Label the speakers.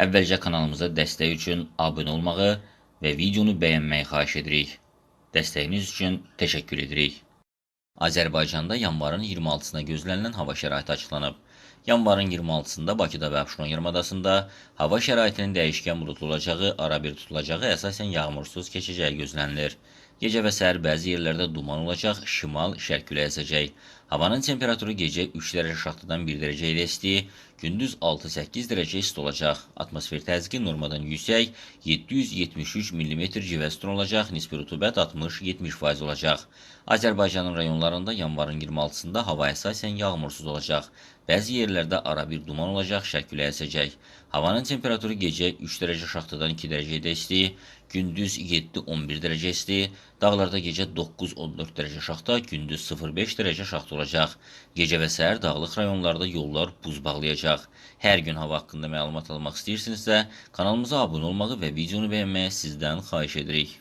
Speaker 1: Əvvəlcə kanalımıza dəstək üçün abunə olmağı və videonu bəyənməyi xahiş edirik. Dəstəyiniz üçün təşəkkür edirik. Azərbaycanda yanvarın 26-sına gözlənilən hava şəraiti açıqlanıb. Yanvarın 26-sında Bakıda və Abşeron yarımadasında hava şəraitinin dəyişkən buludlu olacağı, arabir tutulacağı, əsasən yağmursuz keçəcəyi gözlənilir. Gecə və səhər bəzi yerlərdə duman olacaq, şimal-şərq küləyi əsəcək. Havanın temperaturu gecə 3 dərəcə aşağıdan 1 dərəcə ilə isti, gündüz 6-8 dərəcə isti olacaq. Atmosfer təzyiqi normadan yüksək 773 mm civəstron olacaq, nisbi rütubət 60-70% olacaq. Azərbaycanın rayonlarında yanvarın 26-sında hava əsasən yağmursuz olacaq. Bəzi yerlərdə arabir duman olacaq, şərq küləyi əsəcək. Havanın temperaturu gecə 3 dərəcə aşağıdan 2 dərəcədə isti, gündüz 7-11 dərəcə isti, dağlarda gecə 9-14 dərəcə aşağıda, gündüz 0-5 dərəcə aşağıda olacaq. Gecə və səhər dağlıq rayonlarda yollar buz bağlayacaq. Hər gün hava haqqında məlumat almaq istəyirsinizsə, kanalımıza abunə olmağı və videonu bəyənməyi sizdən xahiş edirik.